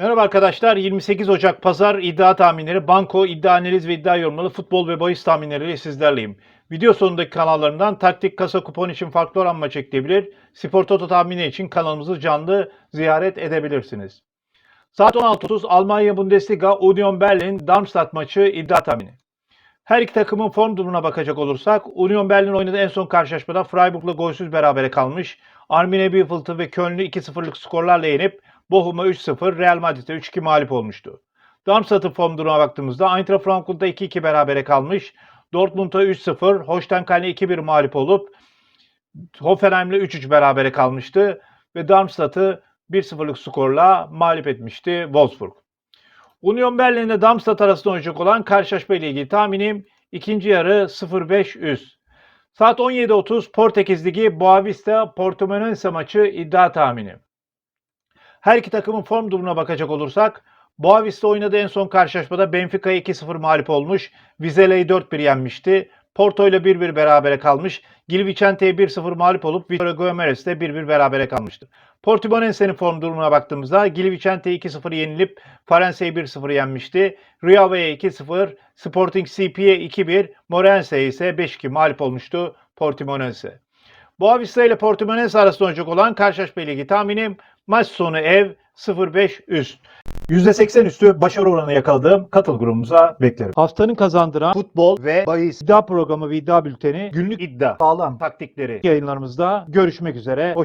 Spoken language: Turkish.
Merhaba arkadaşlar. 28 Ocak Pazar iddia tahminleri, banko, iddia analiz ve iddia yorumları, futbol ve bahis tahminleriyle sizlerleyim. Video sonundaki kanallarından taktik, kasa, kupon için farklı oran maç ekleyebilir. Spor Toto tahmini için kanalımızı canlı ziyaret edebilirsiniz. Saat 16.30 Almanya Bundesliga Union Berlin Darmstadt maçı iddia tahmini. Her iki takımın form durumuna bakacak olursak Union Berlin oynadığı en son karşılaşmada Freiburg'la golsüz berabere kalmış. Arminia Bielefeld'ı ve Köln'ü 2-0'lık skorlarla yenip Bochum'a 3-0, Real Madrid'e 3-2 mağlup olmuştu. Darmstadt'ın form durumuna baktığımızda Eintracht Frankfurt'ta 2-2 berabere kalmış. Dortmund'a 3-0, Holsteinkiel'e 2-1 mağlup olup Hoffenheim'le 3-3 berabere kalmıştı ve Darmstadt'ı 1-0'lık skorla mağlup etmişti Wolfsburg. Union Berlin ile Darmstadt arasında oynayacak olan karşılaşma ile ilgili tahminim ikinci yarı 0-5 üst. Saat 17.30 Portekiz Ligi Boavista Portimonense maçı iddia tahmini. Her iki takımın form durumuna bakacak olursak Boavista oynadığı en son karşılaşmada Benfica'ya 2-0 mağlup olmuş. Vizele'yi 4-1 yenmişti. Porto ile 1-1 berabere kalmış. Gil Vicente'ye 1-0 mağlup olup Vitória Guimarães ile 1-1 berabere kalmıştı. Portimonense'nin form durumuna baktığımızda Gil Vicente 2-0 yenilip Farense'yi 1-0 yenmişti. Riava'ya 2-0, Sporting CP'ye 2-1, Morense'ye ise 5-2 mağlup olmuştu Portimonense. Boavista ile Portimonense arasında oynayacak olan karşılaşma ilgili tahminim maç sonu ev 0-5 üst. %80 üstü başarı oranı yakaladığım katıl grubumuza beklerim. Haftanın kazandıran futbol ve bahis iddia programı ve iddia bülteni günlük iddia sağlam taktikleri yayınlarımızda görüşmek üzere. Hoşçakalın.